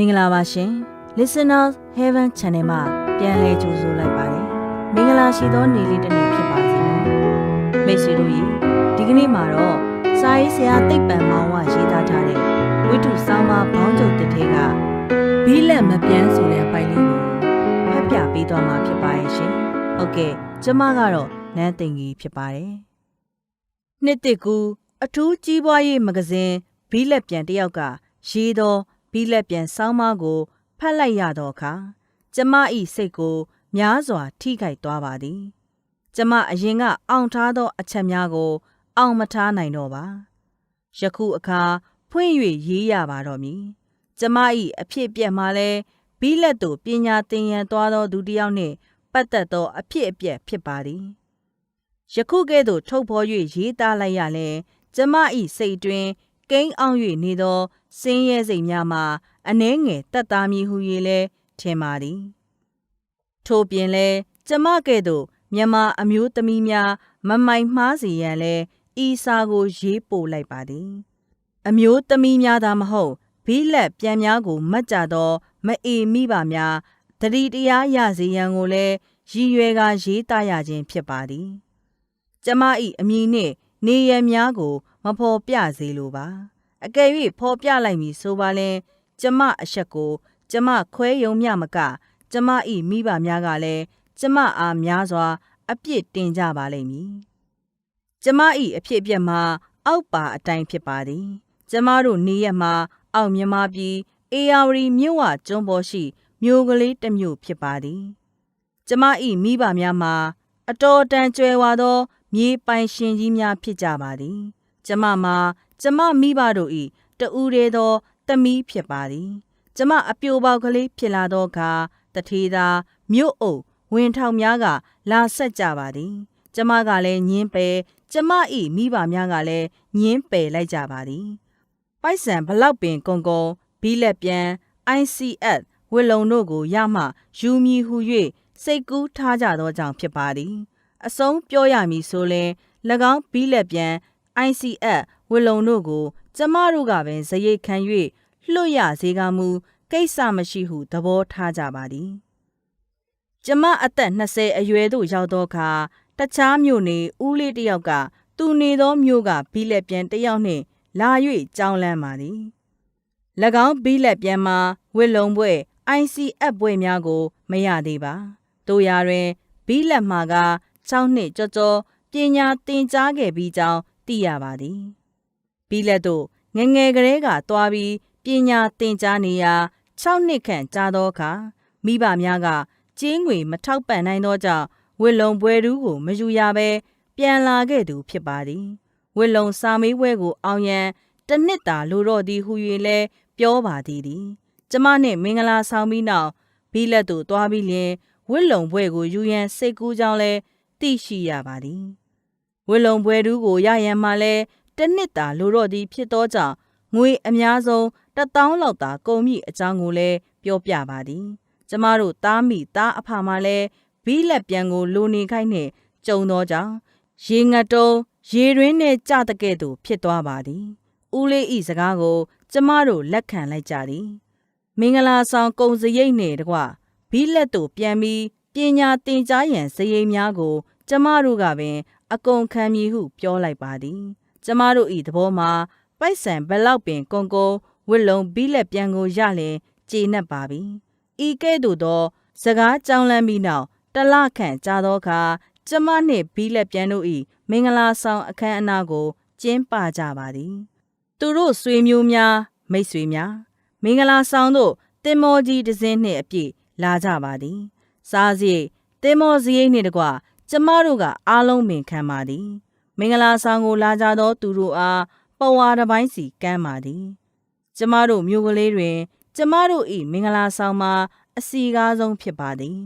မင်္ဂလာပါရှင် Listeners Heaven Channel မှာပြန်လည်ကြိုဆိုလိုက်ပါတယ်မင်္ဂလာရှိသောနေ့လေးတစ်နေ့ဖြစ်ပါစေနော်မိတ်ဆွေတို့ရေဒီကနေ့မှာတော့စာရေးဆရာတိတ်ပံမောင်ဝရေးသားထားတဲ့ဝိတုဆောင်းပါဘောင်းကျုပ်တစ်ထဲကဘီလက်မပြန်ဆိုတဲ့ပိုင်လေးကိုဖတ်ပြပေးသွားမှာဖြစ်ပါရဲ့ရှင်ဟုတ်ကဲ့ကျမကတော့နန်းတင်ကြီးဖြစ်ပါတယ်နှစ်တစ်ကူအထူးကြီးပွားရေးမဂဇင်းဘီလက်ပြန်တစ်ယောက်ကရေးသော ဘီလက်ပြန်ဆောင်းပါးကိုဖတ်လိုက်ရတော့အခါကျမ၏စိတ်ကို များစွာထိခိုက်သွားပါသည်ကျမအရင်ကအောင်ထားသော အချက်များကို အောင်မထားနိုင်တော့ပါယခုအခါဖွင့်၍ရေးရပါတော့မည်ကျမ၏အဖြစ်အပျက်မှာလဲဘီလက်သို့ပညာသင်ရန်သွားသောသူတစ်ယောက်နှင့်ပတ်သက်သော အဖြစ်အပျက်ဖြစ်ပါသည်ယခုကဲ့သို့ထုတ်ဖော်၍ရေးသားလိုက်ရလဲကျမ၏စိတ်အတွင်း ကိန်းအောင်၍နေသောစင်းရဲစိတ်များမှာအနှဲငယ်တက်သားမည်ဟု၍လဲထင်ပါသည်ထို့ပြင်လဲကျမကဲ့သို့မြန်မာအမျိုးသမီးများမမိုင်မှားစီရန်လဲဤစာကိုရေးပို့လိုက်ပါသည် အမျိုးသမီးများသာမဟုတ်ဘီလက်ပြန်များကိုမတ်ကြသောမအေမိပါများတတိတရားရစေရန်ကိုလည်းရည်ရွယ်ကာရေးသားရခြင်းဖြစ်ပါသည် ကျမ၏အမည်နှင့်နေရများကို မဖော်ပြစေလိုပါအကယ်၍ဖော်ပြလိုက်မည်ဆိုပါလျင်ကျမအဆက်ကို ကျမခွဲယုံမျှမက ကျမ၏မိဘများကလည်းကျမအားများစွာ အပြစ်တင်ကြပါလိမ့်မည်ကျမ၏အဖြစ်အပျက်မှာအောက်ပါအတိုင်းဖြစ်ပါသည် ကျမတို့နေရက်မှာ အောက်မြမပြည်အေယာဝတီမြို့ဝကျွန်းပေါ်ရှိမြို့ကလေးတစ်မြို့ဖြစ်ပါသည် ကျမ၏မိဘများမှာ အတော်တန်ကြွယ်ဝသော မြေပိုင်ရှင်ကြီးများဖြစ်ကြပါသည် ကျမမှာကျမမိဘတို့၏တဦးတည်းသောသမီးဖြစ်ပါသည်ကျမအပြိုပေါက်ကလေးဖြစ်လာသောအခါတထေသာမြို့အုပ်ဝင်ထောင်များကလာဆက်ကြပါသည် ကျမကလည်းညင်းပယ်ကျမ၏မိဘများကလည်းညင်းပယ်လိုက်ကြပါသည်ပိုက်ဆံဘလောက်ပင်ကုံကုံဘီလက်ပြန် ICS ဝစ်လုံတို့ကိုရမှယူမည်ဟု၍စိတ်ကူးထားကြသောကြောင့်ဖြစ်ပါသည် အဆုံးပြောရမည်ဆိုရင်၎င်းဘီလက်ပြန် ICS ဝစ်လုံတို့ကို ကျမတို့ကပင်ဇရိတ်ခံ၍လွတ်ရစေကမူကိစ္စမရှိဟုသဘောထားကြပါသည်ကျမအသက်20အရွယ်သို့ရောက်သောအခါတခြားမြို့နေဦးလေးတစ်ယောက်ကသူနေသောမြို့ကဘီလက်ပြန်တစ်ယောက်နှင့်လာ၍ကြောင်းလန်းပါသည်၎င်းဘီလက်ပြန်မှာဝစ်လုံပွဲ ICF ပွဲများကို မရသေးပါတို့ရာတွင်ဘီလက်မှာက6နှစ်ကြောကြောပညာသင်ကြားခဲ့ပြီးကြောင်း သိရပါသည်ဘီလက်တို့ငယ်ငယ်ကလေးကသွားပြီးပညာသင်ကြားနေရာ6နှစ်ခန့်ကြာသောအခါမိဘများကကျင်းငွေမထောက်ပံ့နိုင်သောကြောင့်ဝစ်လုံပွဲတူးကိုမယူရဘဲပြန်လာခဲ့သူဖြစ်ပါသည်ဝစ်လုံစာမေးပွဲကိုအောင်ရန်တစ်နှစ်သာလိုတော့သည်ဟု၍လဲပြောပါသည်သည်ကျမနှင့်မင်္ဂလာဆောင်ပြီးနောက်ဘီလက်သို့သွားပြီးလျင်ဝစ်လုံပွဲကိုယူရန်စိတ်ကူးကြောင်းလဲသိရှိရပါသည် ဝစ်လုံပွဲတူးကိုရရန်မှလဲတစ်နှစ်သာလိုတော့သည်ဖြစ်သောကြောင့်ငွေအများဆုံးတစ်တောင်းလောက်သာကုန်မိအကြောင်းကိုလဲပြောပြပါသည်ကျမတို့သားမိသားအဖမှလည်းဘီလက်ပြန်ကိုလိုနေခိုင်းနှင့်ကြုံသောကြောင့်ရေငတ်တုံးရေရင်းနဲ့ကြတဲ့ကဲ့သို့ဖြစ်သွားပါသည်ဦးလေးဤစကားကို ကျမတို့လက်ခံလိုက်ကြသည် မင်္ဂလာဆောင်ကုံစရိတ်နှင့်တကွဘီလက်သို့ပြန်ပြီးပညာသင်ကြားရန်စရိတ်များကို ကျမတို့ကပင် အကုန်ခံမည်ဟု ပြောလိုက်ပါသည် ကျမတို့ဤသဘောမှာပိုက်ဆံဘယ်လောက်ပင်ကုံကုံဝစ်လုံဘီလက်ပြန်ကိုရလင်ကျေနပ်ပါပြီဤကဲ့သို့သော စကားကြောင်းလန်းပြီးနောက်တလခန့်ကြာသောအခါကျမနှင့်ဘီလက်ပြန်တို့၏မင်္ဂလာဆောင်အခမ်းအနားကို ကျင်းပကြပါသည် သူတို့ဆွေမျိုးများမိတ်ဆွေများမင်္ဂလာဆောင်သို့တင်မောကြီးတစ်စင်းနှင့်အပြည့်လာကြပါသည် စားစရိတ်တင်မောစရိတ်နှင့်တကွ ကျမတို့ကအားလုံးပင်ခံပါသည် မင်္ဂလာဆောင်ကိုလာကြသောသူတို့အားပဝါတစ်ပိုင်းစီကမ်းပါသည် ကျမတို့မျိုးကလေးတွင် ကျမတို့၏မင်္ဂလာဆောင်မှာအစီကားဆုံးဖြစ်ပါသည်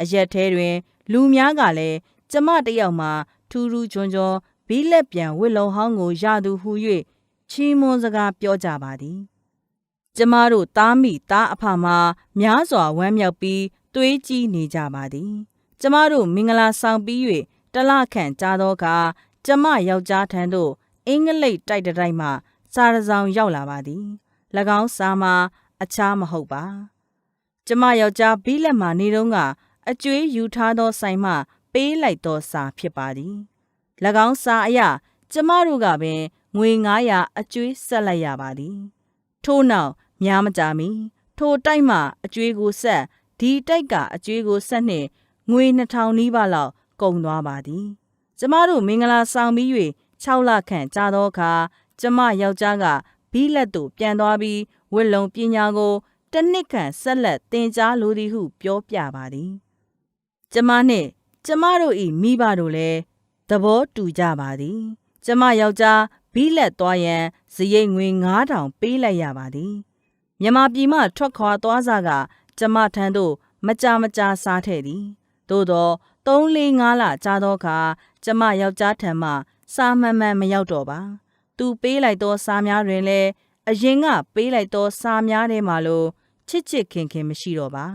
အရက်ထဲတွင် လူများကလည်းကျမတယောက်မှာထူးထူးချွန်ချွန်ဘီလက်ပြန်ဝစ်လုံဟောင်းကိုရသူဟု၍ချီးမွမ်းစကားပြောကြပါသည် ကျမတို့သားမိသားအဖမှာများစွာဝမ်းမြောက်ပြီးသွေးကြီးနေကြပါသည် ကျမတို့မင်္ဂလာဆောင်ပြီး၍တလခန့်ကြာသောအခါကျမယောက်ျားထံသို့အင်္ဂလိပ်တိုက်တတိုက်မှစာရဆောင်ရောက်လာပါသည်၎င်းစာမှာအခြားမဟုတ်ပါကျမယောက်ျားဘီလက်မှနေတော့ကအကျွေးယူထားသောဆိုင်မှ ပေးလိုက်သောစာဖြစ်ပါသည်၎င်းစာအရကျမတို့ကပင်ငွေ900အကျွေးဆက်လိုက်ရပါသည် ထို့နောက်များမကြာမီထိုတိုက်မှအကျွေးကိုဆက်ဒီတိုက်ကအကျွေးကိုဆက်နှင့် ငွေ2000နီးပါးလောက်ကုန်သွားပါသည်ကျမတို့မင်္ဂလာဆောင်ပြီး၍6လခန့်ကြာသောအခါကျမယောက်ျားကဘီလက်သို့ပြန်သွားပြီးဝက်လုံပညာကိုတစ်နှစ်ခန့်ဆက်လက်သင်ကြားလိုသည်ဟုပြောပြပါသည်ကျမနှင့်ကျမတို့၏မိဘတို့လည်းသဘောတူကြပါသည် ကျမယောက်ျားဘီလက်သွားရန်ဇရိတ်ငွေ9000ပေးလိုက်ရပါသည်မြန်မာပြည်မှထွက်ခွာသွားစားက ကျမထံသို့မကြာမကြာစားထဲ့သည် သို့သော3-4လကြာသောအခါကျမယောက်ျားထံမှစာမှန်မှန်မရောက်တော့ပါသူပေးလိုက်သောစာများတွင်လည်းအရင်ကပေးလိုက်သောစာများထဲမှာလို့ချစ်ချစ်ခင်ခင်မရှိတော့ပါ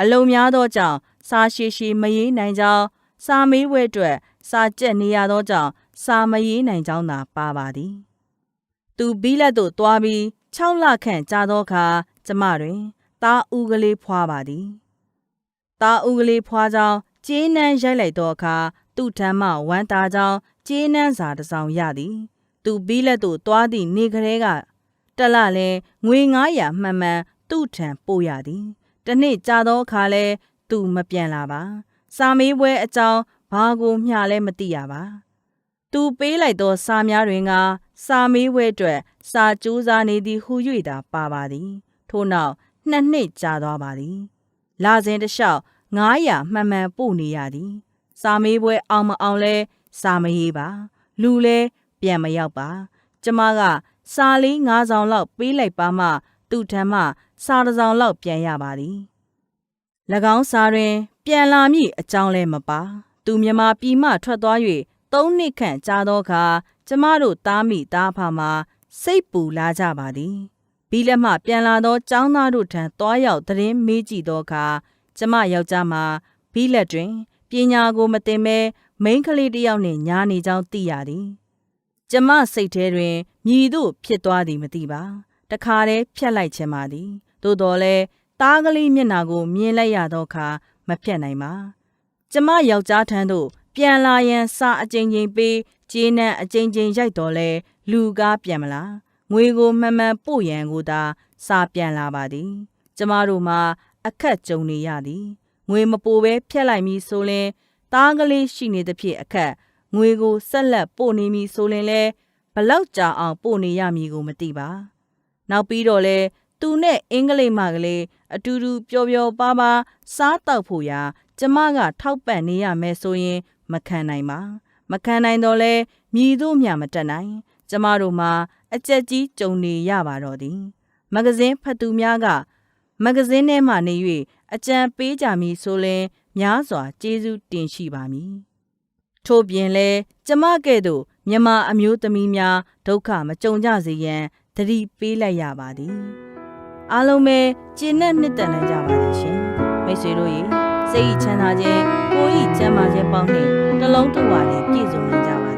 အလုံများသောကြောင့်စာရှိရှိမရေးနိုင်ကြောင်းစာမေးပွဲအတွက်စာကြက်နေရသောကြောင့်စာမရေးနိုင်ကြောင်းသာပါပါသည်သူဘီလက်သို့သွားပြီး6လခန့်ကြာသောအခါကျမတွင်သားဦးကလေးဖွာပါသည် သားဦးကလေးဖွာကြောင်းကျေးနှမ်းရိုက်လိုက်သောအခါသူ့ထံမှဝမ်းတာကြောင်းကျေးနှမ်းစာတစ်စောင်ရသည် သူဘီလက်သို့သွားသည့်နေကလေးကတက်လာလဲငွေ900မှန်မှန်သူ့ထံပို့ရသည်တနေ့ကြာသောအခါလဲသူမပြန်လာပါ စာမေးပွဲအကြောင်းဘာကိုမျှလဲမသိရပါသူပေးလိုက်သောစာများတွင်ကစာမေးပွဲအတွက်စာကြိုးစားနေသည်ဟု၍သာပါပါသည် ထို့နောက်နှစ်နှစ်ကြာသွားပါသည် လာစဉ်တစ်လျှောက်900မှန်မှန်ပို့နေရသည်စာမေးပွဲအောင်မအောင်လဲစာမရေးပါလူလဲပြန်မရောက်ပါကျမကစာလေး၅ဆောင်လောက်ပေးလိုက်ပါမှသူ့ထံမှစာတစ်ဆောင်လောက်ပြန်ရပါသည်၎င်းစာတွင် ပြန်လာမည့်အကြောင်းလဲမပါ သူမြမပြည်မှထွက်သွား၍သုံးနှစ်ခန့်ကြာသောအခါကျမတို့သားမိသားဖမှာစိတ်ပူလာကြပါသည် ဘီလက်မှပြန်လာသောចောင်းသားတို့ထံသွားရောက်သတင်းမေးကြည့်သောအခါကျမယောက်ျားမှာဘီလက်တွင်ပညာကိုမတင်မဲမိန်းကလေးတစ်ယောက်နှင့်ညားနေကြောင်းသိရသည်ကျမစိတ်ထဲတွင်မြည်သို့ဖြစ်သွားသည်မသိပါတခါတည်းဖြတ်လိုက်ခြင်းပါသည်သို့တော်လဲသားကလေးမျက်နှာကိုမြင်လိုက်ရသောအခါမဖြတ်နိုင်ပါကျမယောက်ျားထံသို့ပြန်လာရန်စာအကြိမ်ကြိမ်ပေးကျေးနံအကြိမ်ကြိမ်ရိုက်တော်လဲလူကားပြန်မလား ငွေကိုမှန်မှန်ပို့ရန်ကိုသာစာပြန်လာပါသည် ကျမတို့မှာအခက်ကြုံနေရသည်ငွေမပိုပဲဖြတ်လိုက်မည်ဆိုရင်သားကလေးရှိနေသဖြင့်အခက်ငွေကိုဆက်လက်ပို့နေမည်ဆိုရင်လဲဘလောက်ကြာအောင်ပို့နေရမည်ကိုမသိပါ နောက်ပြီးတော့လဲသူနဲ့အင်္ဂလိပ်မကလေးအတူတူပျော်ပျော်ပါပါစားတောက်ဖို့ရာကျမကထောက်ပံ့နေရမယ်ဆိုရင် မခံနိုင်ပါ မခံနိုင်တော့လဲမြည်တို့မြမတက်နိုင် ကျမတို့မှာ အကြက်ကြီးကြုံနေရပါတော့သည်မဂဇင်းဖတ်သူများကမဂဇင်းထဲမှနေ၍အကြံပေးကြမည်ဆိုရင်များစွာကျေးဇူးတင်ရှိပါမည်ထို့ပြင်လဲကျမကဲ့သို့မြမအမျိုးသမီးများဒုက္ခမကြုံကြစေရန်တတိပေးလိုက်ရပါသည်အားလုံးပဲကျင့်နဲ့နှစ်သက်နိုင်ကြပါလိမ့်ရှင်မိတ်ဆွေတို့ရေစိတ်ချမ်းသာခြင်းကိုယ်ဤချမ်းသာခြင်းပေါင်းနှင့်တလုံးတဝါလည်းပြည့်စုံနေ